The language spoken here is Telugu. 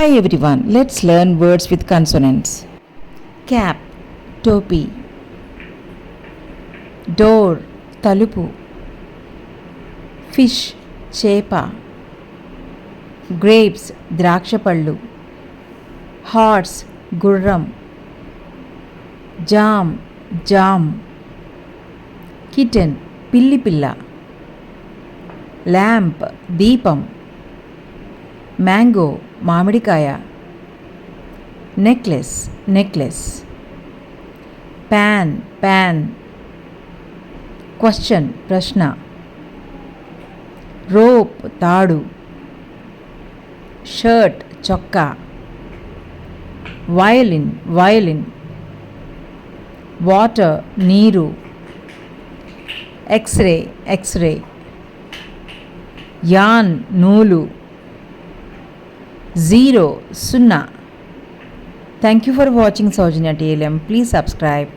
Hi everyone, let's learn words with consonants. Cap, topi. Door, talupu. Fish, చేప. Grapes, ద్రాక్షపళ్ళు. Horse, గుర్రం. Jam, జామ్. Kitten, పిల్లి పిల్ల. Lamp, దీపం. మ్యాంగో మామిడికాయ necklace necklace. Pan pan. Question ప్రశ్న. రోప్ తాడు. షర్ట్ చొక్కా. Violin violin. వాటర్ నీరు. X ray x ray. Yarn నూలు. జీరో సున్నా thank you for watching Soujanya TLM please subscribe